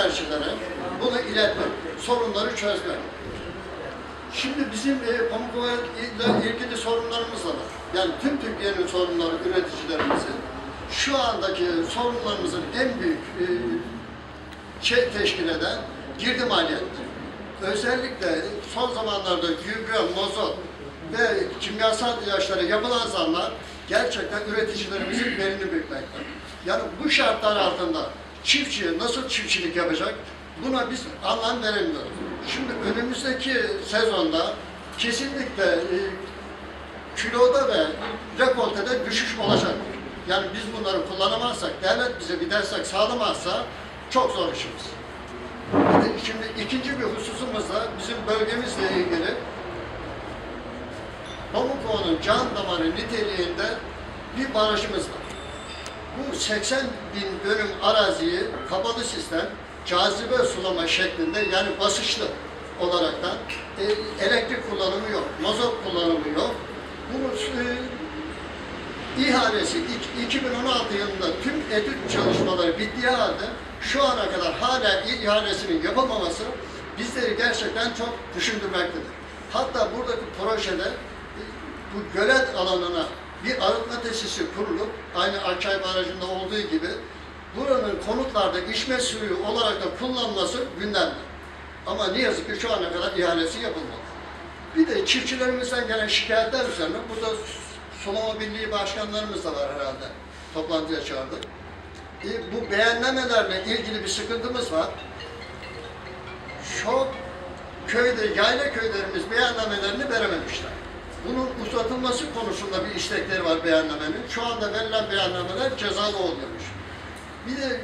mercilere bunu iletmek, sorunları çözmek. Şimdi bizim e, Pamukova ile ilgili sorunlarımız da var. Yani tüm Türkiye'nin sorunları üreticilerimizin şu andaki sorunlarımızın en büyük e, şey teşkil eden girdi maliyetleri. Özellikle son zamanlarda gübre, mazot ve kimyasal ilaçlara yapılan zamlar gerçekten üreticilerimizin belini bükmekte. Yani bu şartlar altında çiftçi nasıl çiftçilik yapacak buna biz anlam veremiyoruz. Şimdi önümüzdeki sezonda kesinlikle e, kiloda ve rekoltede düşüş olacak. Yani biz bunları kullanamazsak, devlet bize bir destek sağlamazsa çok zor işimiz. Şimdi ikinci bir hususumuz da bizim bölgemizle ilgili Pamukova'nın can damarı niteliğinde bir barajımız var. Bu 80 bin dönüm araziyi kapalı sistem cazibe sulama şeklinde yani basışlı olaraktan e, elektrik kullanımı yok, mazot kullanımı yok. Bunun e, ihalesi ik- 2016 yılında tüm etüt çalışmaları bittiği halde şu ana kadar hala ihalesinin yapılmaması bizleri gerçekten çok düşündürmektedir. Hatta buradaki projede e, bu gölet alanına bir arıtma tesisi kurulup aynı Akçay Barajı'nda olduğu gibi buranın konutlarda içme suyu olarak da kullanılması gündemde. Ama ne yazık ki şu ana kadar ihalesi yapılmadı. Bir de çiftçilerimizden gelen şikayetler üzerine burada Sulama Birliği başkanlarımız da var herhalde. Toplantıya çağırdık. E, bu beğenlemelerle ilgili bir sıkıntımız var. Çok köyde, yayla köylerimiz beğenlemelerini verememişler. Bunun uzatılması konusunda bir istekleri var beğenlemenin. Şu anda verilen beğenlemeler cezalı oluyormuş. Bir de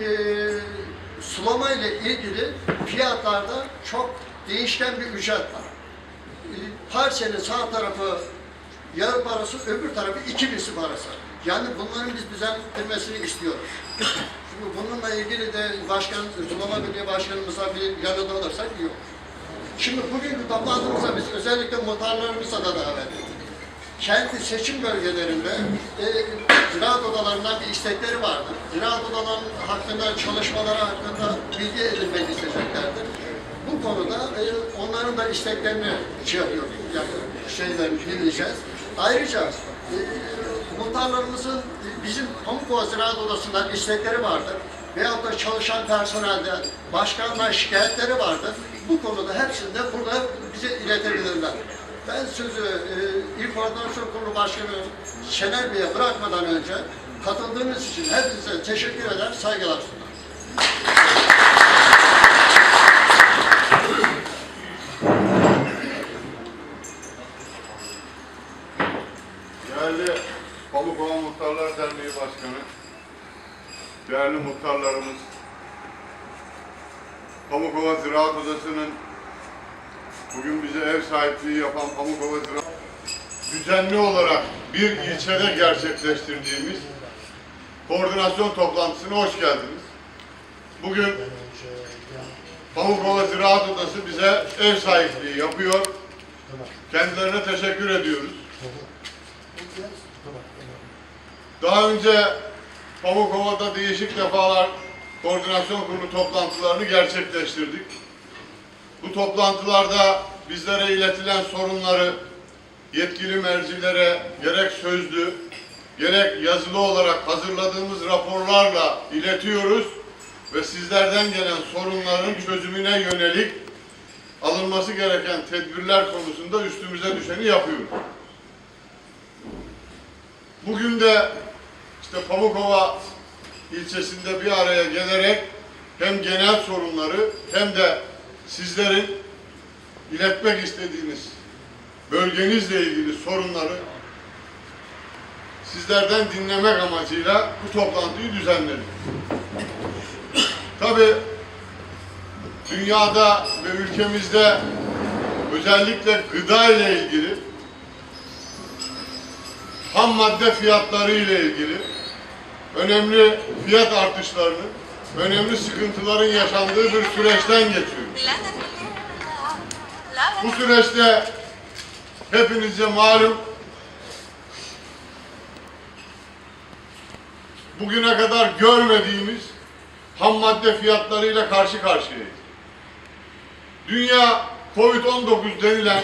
e, sulama ile ilgili fiyatlarda çok değişken bir ücret var. E, parselin sağ tarafı yarı parası, öbür tarafı iki misli parası. Yani bunların biz düzenlenmesini istiyoruz. Şimdi bununla ilgili de başkan, Sulama Birliği Başkanımıza bir yanında olursak iyi. Şimdi bugünkü toplantımıza biz özellikle muhtarlarımıza da davet ettik. Kendi seçim bölgelerinde e, ziraat odalarından bir istekleri vardır. Ziraat odalarının hakkında, çalışmaları hakkında bilgi edinmek isteyeceklerdir. Bu konuda e, onların da isteklerini şey yapıyoruz, yani şeylerini dinleyeceğiz. Ayrıca e, muhtarlarımızın bizim Pamukova Ziraat Odası'ndan istekleri vardır. Veyahut da çalışan personelde başkanlar şikayetleri vardır. Bu konuda hepsini de burada bize iletebilirler. Ben sözü e, İl Koordinasyon Kurulu Başkanı Şener Bey'e bırakmadan önce katıldığınız için hepinize teşekkür eder, saygılar sunarım. Değerli Pamukova Muhtarlar Derneği Başkanı, değerli muhtarlarımız, Pamukova Ziraat Odası'nın bugün bize ev sahipliği yapan Pamukova Ziraat düzenli olarak bir ilçede gerçekleştirdiğimiz koordinasyon toplantısına hoş geldiniz. Bugün Pamukova Ziraat Odası bize ev sahipliği yapıyor. Kendilerine teşekkür ediyoruz. Daha önce Pamukova'da değişik defalar koordinasyon kurulu toplantılarını gerçekleştirdik. Bu toplantılarda bizlere iletilen sorunları yetkili mercilere gerek sözlü gerek yazılı olarak hazırladığımız raporlarla iletiyoruz ve sizlerden gelen sorunların çözümüne yönelik alınması gereken tedbirler konusunda üstümüze düşeni yapıyoruz. Bugün de işte Pamukova ilçesinde bir araya gelerek hem genel sorunları hem de sizlerin iletmek istediğiniz bölgenizle ilgili sorunları sizlerden dinlemek amacıyla bu toplantıyı düzenledik. Tabi dünyada ve ülkemizde özellikle gıda ile ilgili ham madde fiyatları ile ilgili önemli fiyat artışlarının, önemli sıkıntıların yaşandığı bir süreçten geçiyoruz. Bu süreçte hepinize malum bugüne kadar görmediğimiz ham madde fiyatlarıyla karşı karşıyayız. Dünya Covid-19 denilen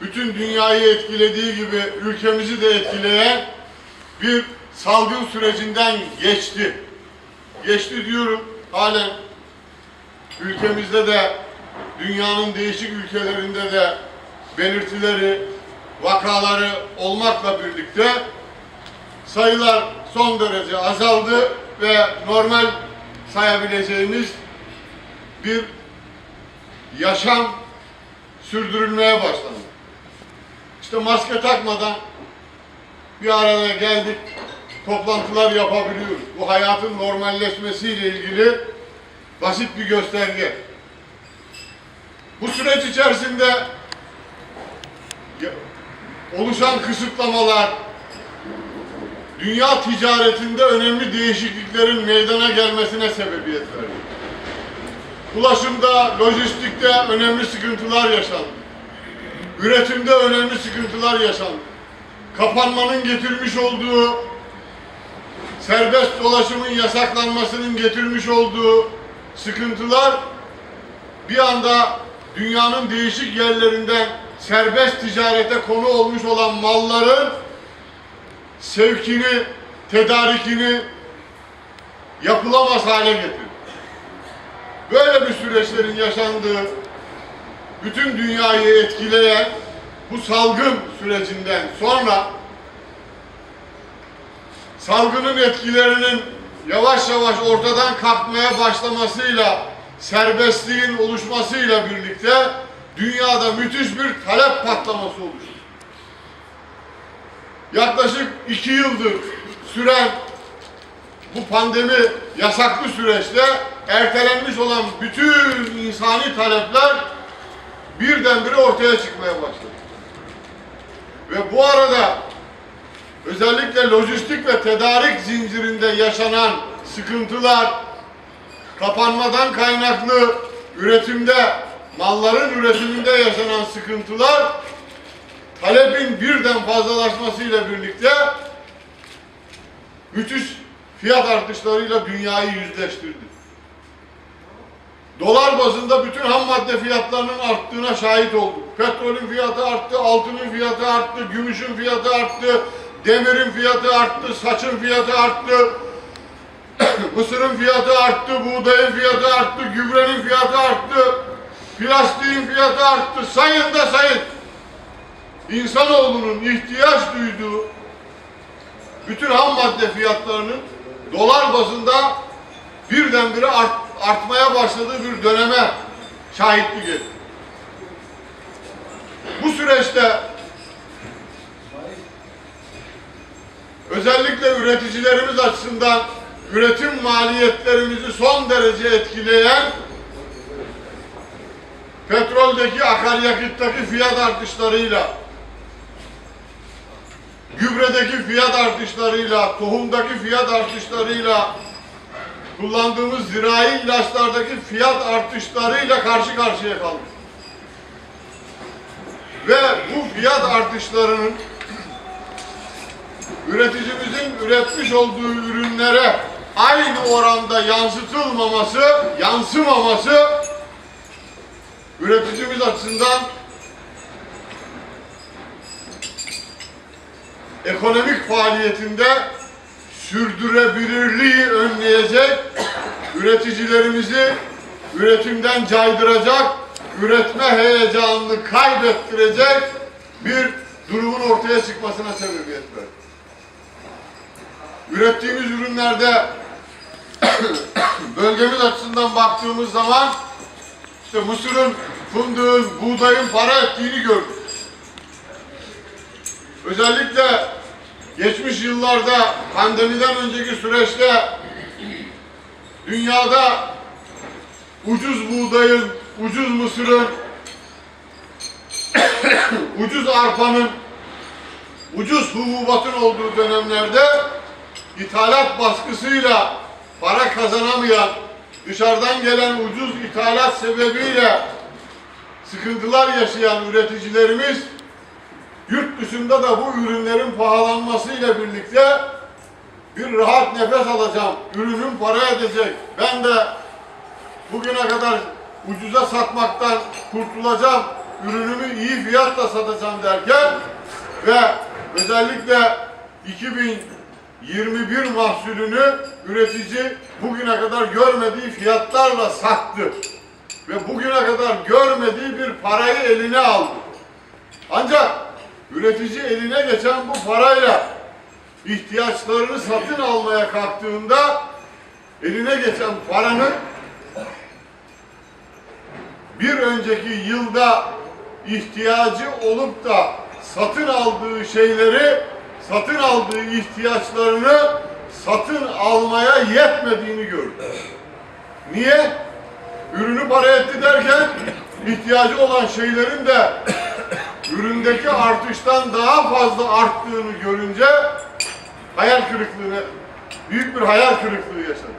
bütün dünyayı etkilediği gibi ülkemizi de etkileyen bir salgın sürecinden geçti. Geçti diyorum halen ülkemizde de dünyanın değişik ülkelerinde de belirtileri, vakaları olmakla birlikte sayılar son derece azaldı ve normal sayabileceğimiz bir yaşam sürdürülmeye başlandı. İşte maske takmadan bir araya geldik, toplantılar yapabiliyoruz. Bu hayatın normalleşmesiyle ilgili basit bir gösterge. Bu süreç içerisinde oluşan kısıtlamalar, dünya ticaretinde önemli değişikliklerin meydana gelmesine sebebiyet verdi. Ulaşımda, lojistikte önemli sıkıntılar yaşandı. Üretimde önemli sıkıntılar yaşandı. Kapanmanın getirmiş olduğu, serbest dolaşımın yasaklanmasının getirmiş olduğu sıkıntılar bir anda dünyanın değişik yerlerinden serbest ticarete konu olmuş olan malların sevkini, tedarikini yapılamaz hale getirdi. Böyle bir süreçlerin yaşandığı, bütün dünyayı etkileyen bu salgın sürecinden sonra salgının etkilerinin yavaş yavaş ortadan kalkmaya başlamasıyla serbestliğin oluşmasıyla birlikte dünyada müthiş bir talep patlaması oluştu. Yaklaşık iki yıldır süren bu pandemi yasaklı süreçte ertelenmiş olan bütün insani talepler birdenbire ortaya çıkmaya başladı. Ve bu arada özellikle lojistik ve tedarik zincirinde yaşanan sıkıntılar, kapanmadan kaynaklı üretimde, malların üretiminde yaşanan sıkıntılar talebin birden fazlalaşmasıyla birlikte müthiş fiyat artışlarıyla dünyayı yüzleştirdi. Dolar bazında bütün ham madde fiyatlarının arttığına şahit olduk. Petrolün fiyatı arttı, altının fiyatı arttı, gümüşün fiyatı arttı, demirin fiyatı arttı, saçın fiyatı arttı, mısırın fiyatı arttı, buğdayın fiyatı arttı, gübrenin fiyatı arttı, plastiğin fiyatı arttı. Sayın da sayın. İnsanoğlunun ihtiyaç duyduğu bütün ham madde fiyatlarının dolar bazında birdenbire art, artmaya başladığı bir döneme şahitlik ettik. Bu süreçte özellikle üreticilerimiz açısından üretim maliyetlerimizi son derece etkileyen petroldeki akaryakıttaki fiyat artışlarıyla gübredeki fiyat artışlarıyla, tohumdaki fiyat artışlarıyla, kullandığımız zirai ilaçlardaki fiyat artışlarıyla karşı karşıya kaldık. Ve bu fiyat artışlarının üreticimizin üretmiş olduğu ürünlere aynı oranda yansıtılmaması, yansımaması üreticimiz açısından ekonomik faaliyetinde sürdürülebilirliği önleyecek, üreticilerimizi üretimden caydıracak, üretme heyecanını kaybettirecek bir durumun ortaya çıkmasına sebebiyet verdi. Ürettiğimiz ürünlerde bölgemiz açısından baktığımız zaman işte mısırın, fındığın, buğdayın para ettiğini gördük. Özellikle geçmiş yıllarda pandemiden önceki süreçte dünyada ucuz buğdayın, ucuz mısırın, ucuz arpanın, ucuz hububatın olduğu dönemlerde ithalat baskısıyla para kazanamayan, dışarıdan gelen ucuz ithalat sebebiyle sıkıntılar yaşayan üreticilerimiz yurt dışında da bu ürünlerin pahalanmasıyla birlikte bir rahat nefes alacağım. Ürünüm para edecek. Ben de bugüne kadar ucuza satmaktan kurtulacağım. Ürünümü iyi fiyatla satacağım derken ve özellikle 2021 mahsulünü üretici bugüne kadar görmediği fiyatlarla sattı. Ve bugüne kadar görmediği bir parayı eline aldı. Ancak üretici eline geçen bu parayla ihtiyaçlarını satın almaya kalktığında eline geçen paranın bir önceki yılda ihtiyacı olup da satın aldığı şeyleri, satın aldığı ihtiyaçlarını satın almaya yetmediğini gördü. Niye? Ürünü para etti derken ihtiyacı olan şeylerin de üründeki artıştan daha fazla arttığını görünce hayal kırıklığını, büyük bir hayal kırıklığı yaşadı.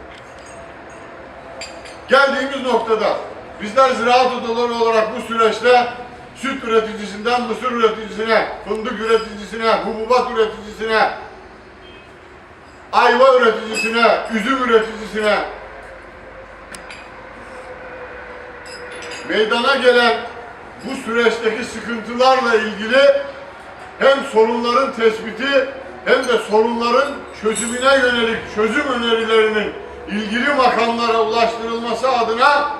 Geldiğimiz noktada bizler ziraat odaları olarak bu süreçte süt üreticisinden mısır üreticisine, fındık üreticisine, hububat üreticisine, ayva üreticisine, üzüm üreticisine meydana gelen bu süreçteki sıkıntılarla ilgili hem sorunların tespiti hem de sorunların çözümüne yönelik çözüm önerilerinin ilgili makamlara ulaştırılması adına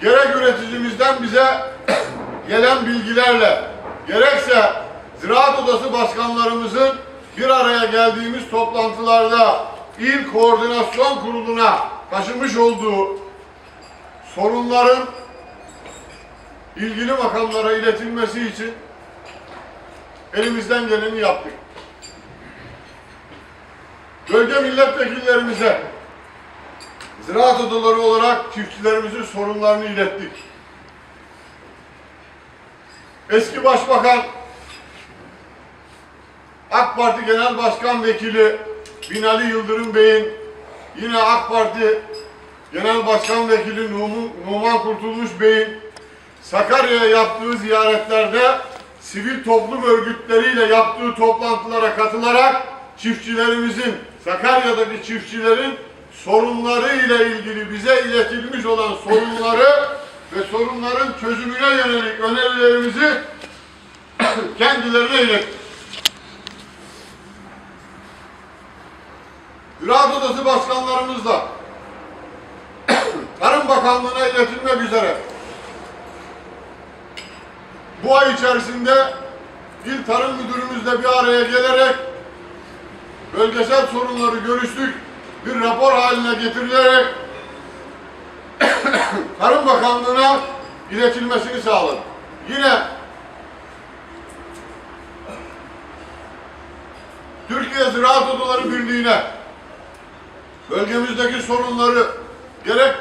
gerek üreticimizden bize gelen bilgilerle gerekse Ziraat Odası başkanlarımızın bir araya geldiğimiz toplantılarda İl Koordinasyon Kurulu'na taşımış olduğu sorunların ilgili makamlara iletilmesi için elimizden geleni yaptık. Bölge milletvekillerimize ziraat odaları olarak çiftçilerimizin sorunlarını ilettik. Eski Başbakan AK Parti Genel Başkan Vekili Binali Yıldırım Bey'in yine AK Parti Genel Başkan Vekili Numan, Kurtulmuş Bey'in Sakarya'ya yaptığı ziyaretlerde sivil toplum örgütleriyle yaptığı toplantılara katılarak çiftçilerimizin, Sakarya'daki çiftçilerin sorunları ile ilgili bize iletilmiş olan sorunları ve sorunların çözümüne yönelik önerilerimizi kendilerine ilettik. Ziraat Odası başkanlarımızla Tarım Bakanlığı'na iletilmek üzere bu ay içerisinde İl Tarım Müdürümüzle bir araya gelerek bölgesel sorunları görüştük. Bir rapor haline getirilerek Tarım Bakanlığı'na iletilmesini sağladık. Yine Türkiye Ziraat Odaları Birliği'ne bölgemizdeki sorunları gerek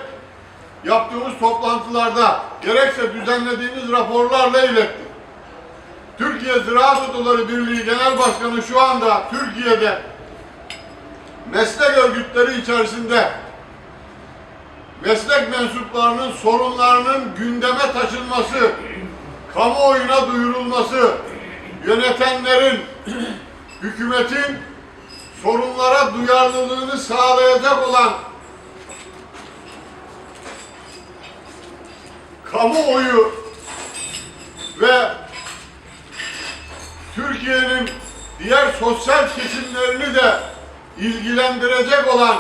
yaptığımız toplantılarda gerekse düzenlediğimiz raporlarla ilettik. Türkiye Ziraat Odaları Birliği Genel Başkanı şu anda Türkiye'de meslek örgütleri içerisinde meslek mensuplarının sorunlarının gündeme taşınması, kamuoyuna duyurulması, yönetenlerin, hükümetin sorunlara duyarlılığını sağlayacak olan kamuoyu ve Türkiye'nin diğer sosyal kesimlerini de ilgilendirecek olan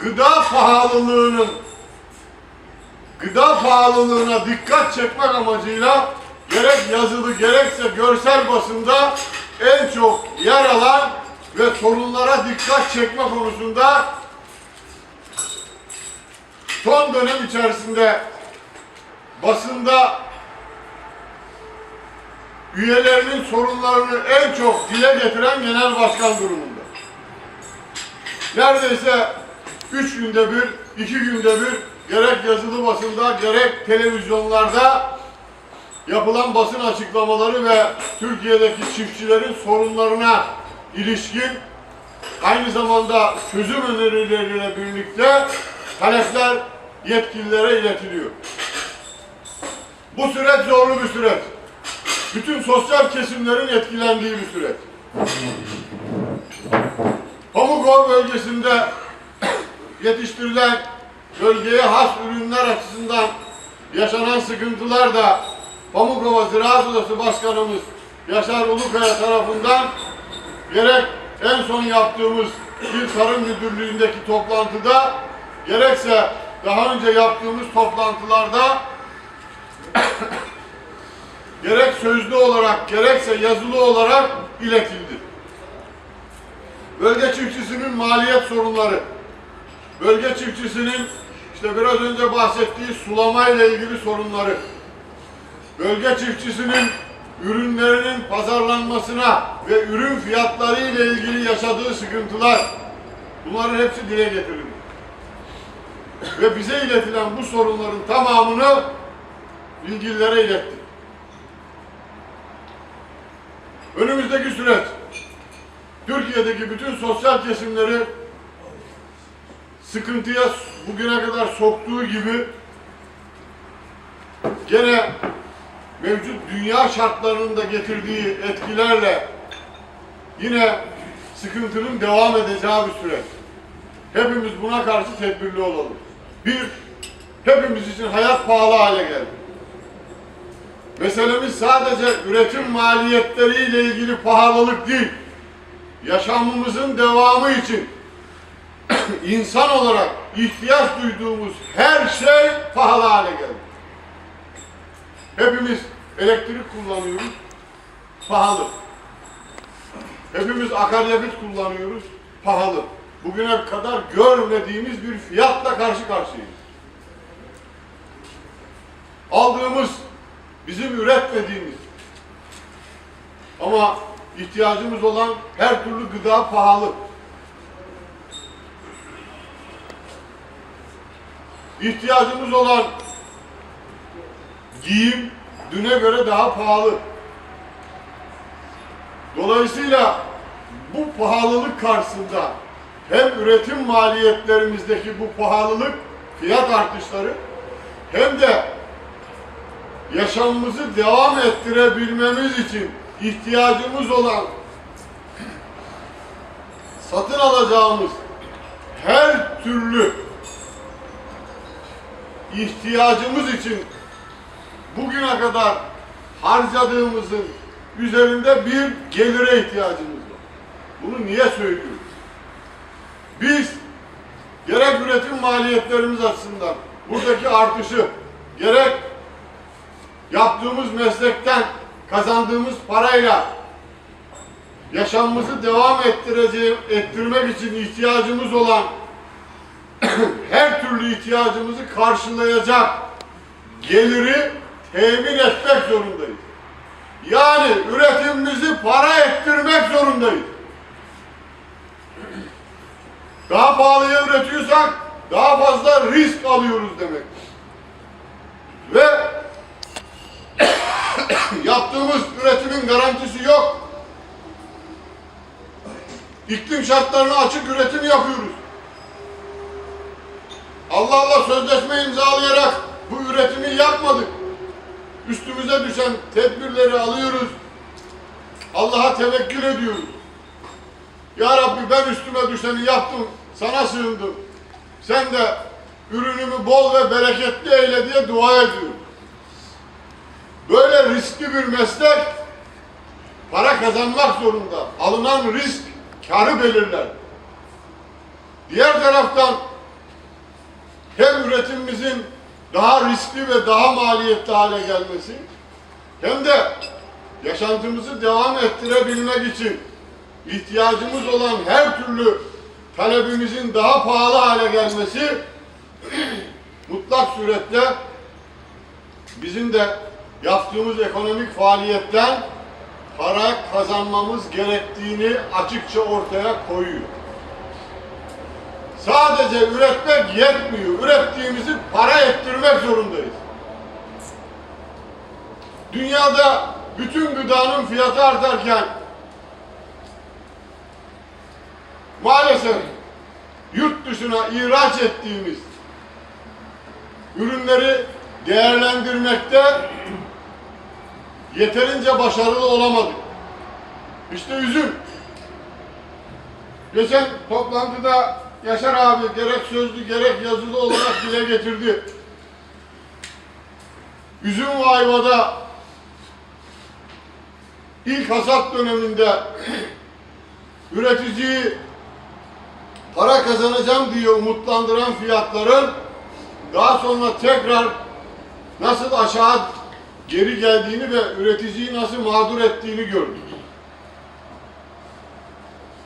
gıda pahalılığının gıda pahalılığına dikkat çekmek amacıyla gerek yazılı gerekse görsel basında en çok yer alan ve sorunlara dikkat çekme konusunda son dönem içerisinde basında üyelerinin sorunlarını en çok dile getiren genel başkan durumunda. Neredeyse üç günde bir, iki günde bir gerek yazılı basında gerek televizyonlarda yapılan basın açıklamaları ve Türkiye'deki çiftçilerin sorunlarına ilişkin aynı zamanda çözüm önerileriyle birlikte talepler yetkililere iletiliyor. Bu süreç zorlu bir süreç. Bütün sosyal kesimlerin etkilendiği bir süreç. Pamukova bölgesinde yetiştirilen bölgeye has ürünler açısından yaşanan sıkıntılar da Pamukova Ziraat Odası Başkanımız Yaşar Ulukaya tarafından gerek en son yaptığımız İl Tarım Müdürlüğü'ndeki toplantıda gerekse daha önce yaptığımız toplantılarda gerek sözlü olarak gerekse yazılı olarak iletildi. Bölge çiftçisinin maliyet sorunları, bölge çiftçisinin işte biraz önce bahsettiği sulama ile ilgili sorunları, bölge çiftçisinin ürünlerinin pazarlanmasına ve ürün fiyatları ile ilgili yaşadığı sıkıntılar, bunların hepsi dile getirildi. Ve bize iletilen bu sorunların tamamını ilgililere ilettik. Önümüzdeki süreç Türkiye'deki bütün sosyal kesimleri sıkıntıya bugüne kadar soktuğu gibi gene mevcut dünya şartlarının da getirdiği etkilerle yine sıkıntının devam edeceği bir süreç. Hepimiz buna karşı tedbirli olalım. Bir, hepimiz için hayat pahalı hale geldi. Meselemiz sadece üretim maliyetleriyle ilgili pahalılık değil. Yaşamımızın devamı için insan olarak ihtiyaç duyduğumuz her şey pahalı hale geldi. Hepimiz elektrik kullanıyoruz, pahalı. Hepimiz akaryakıt kullanıyoruz, pahalı. Bugüne kadar görmediğimiz bir fiyatla karşı karşıyayız. Aldığımız, bizim üretmediğimiz ama ihtiyacımız olan her türlü gıda pahalı. İhtiyacımız olan giyim düne göre daha pahalı. Dolayısıyla bu pahalılık karşısında hem üretim maliyetlerimizdeki bu pahalılık, fiyat artışları hem de yaşamımızı devam ettirebilmemiz için ihtiyacımız olan satın alacağımız her türlü ihtiyacımız için bugüne kadar harcadığımızın üzerinde bir gelire ihtiyacımız var. Bunu niye söylüyoruz? Biz gerek üretim maliyetlerimiz açısından buradaki artışı gerek yaptığımız meslekten kazandığımız parayla yaşamımızı devam ettirmek için ihtiyacımız olan her türlü ihtiyacımızı karşılayacak geliri temin etmek zorundayız. Yani üretimimizi para ettirmek zorundayız. Daha pahalıya üretiyorsak daha fazla risk alıyoruz demek. Ve yaptığımız üretimin garantisi yok. İklim şartlarına açık üretim yapıyoruz. Allah Allah sözleşme imzalayarak bu üretimi yapmadık. Üstümüze düşen tedbirleri alıyoruz. Allah'a tevekkül ediyoruz. Ya Rabbi ben üstüme düşeni yaptım, sana sığındım. Sen de ürünümü bol ve bereketli eyle diye dua ediyorum. Böyle riskli bir meslek para kazanmak zorunda. Alınan risk karı belirler. Diğer taraftan hem üretimimizin daha riskli ve daha maliyetli hale gelmesi hem de yaşantımızı devam ettirebilmek için ihtiyacımız olan her türlü talebimizin daha pahalı hale gelmesi mutlak suretle bizim de yaptığımız ekonomik faaliyetten para kazanmamız gerektiğini açıkça ortaya koyuyor. Sadece üretmek yetmiyor. Ürettiğimizi para ettirmek zorundayız. Dünyada bütün gıdanın fiyatı artarken maalesef yurt dışına ihraç ettiğimiz ürünleri değerlendirmekte yeterince başarılı olamadık. İşte üzüm. Geçen toplantıda Yaşar abi gerek sözlü gerek yazılı olarak dile getirdi. Üzüm ve ayvada ilk hasat döneminde üreticiyi para kazanacağım diye umutlandıran fiyatların daha sonra tekrar nasıl aşağı geri geldiğini ve üreticiyi nasıl mağdur ettiğini gördük.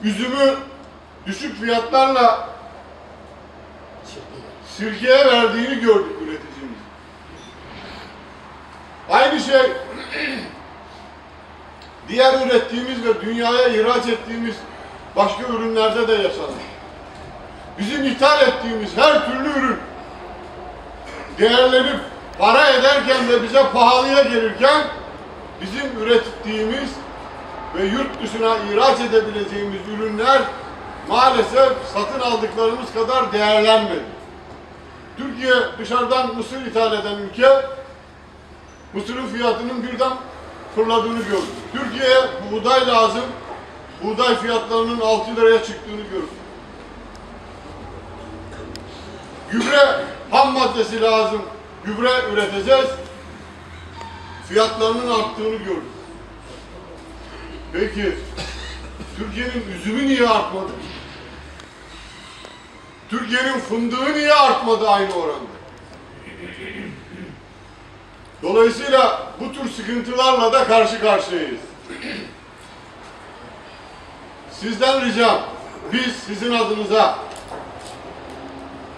Üzümü düşük fiyatlarla sirkeye verdiğini gördük üreticimiz. Aynı şey diğer ürettiğimiz ve dünyaya ihraç ettiğimiz başka ürünlerde de yaşanır. Bizim ithal ettiğimiz her türlü ürün değerlenip para ederken ve bize pahalıya gelirken bizim ürettiğimiz ve yurt dışına ihraç edebileceğimiz ürünler maalesef satın aldıklarımız kadar değerlenmedi. Türkiye dışarıdan mısır ithal eden ülke mısırın fiyatının birden fırladığını gördük. Türkiye'ye buğday lazım. Buğday fiyatlarının 6 liraya çıktığını gördük. Gübre ham maddesi lazım. Gübre üreteceğiz. Fiyatlarının arttığını gördük. Peki Türkiye'nin üzümü niye artmadı? Türkiye'nin fındığı niye artmadı aynı oranda? Dolayısıyla bu tür sıkıntılarla da karşı karşıyayız. Sizden ricam, biz sizin adınıza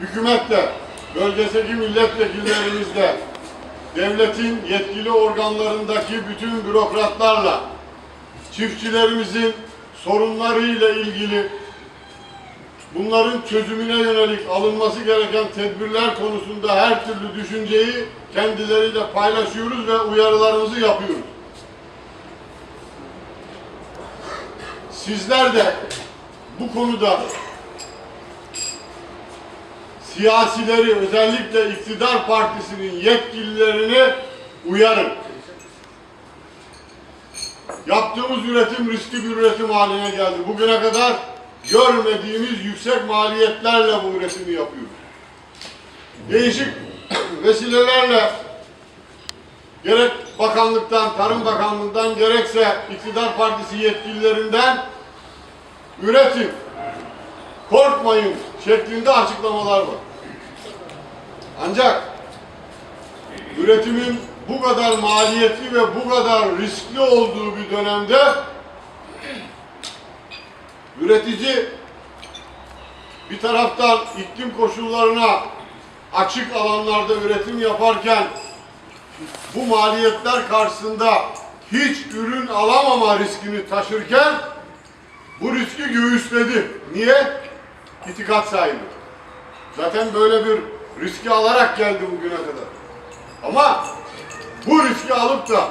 hükümetle, bölgesel milletvekillerimizle, devletin yetkili organlarındaki bütün bürokratlarla, çiftçilerimizin sorunlarıyla ilgili bunların çözümüne yönelik alınması gereken tedbirler konusunda her türlü düşünceyi kendileriyle paylaşıyoruz ve uyarılarımızı yapıyoruz. Sizler de bu konuda siyasileri özellikle iktidar partisinin yetkililerini uyarın. Yaptığımız üretim riskli bir üretim haline geldi. Bugüne kadar görmediğimiz yüksek maliyetlerle bu üretimi yapıyoruz. Değişik vesilelerle gerek bakanlıktan, Tarım Bakanlığı'ndan gerekse iktidar partisi yetkililerinden üretim, korkmayın şeklinde açıklamalar var. Ancak üretimin bu kadar maliyetli ve bu kadar riskli olduğu bir dönemde üretici bir taraftan iklim koşullarına açık alanlarda üretim yaparken bu maliyetler karşısında hiç ürün alamama riskini taşırken bu riski göğüsledi. Niye? İtikat sahibi. Zaten böyle bir riski alarak geldi bugüne kadar. Ama bu riski alıp da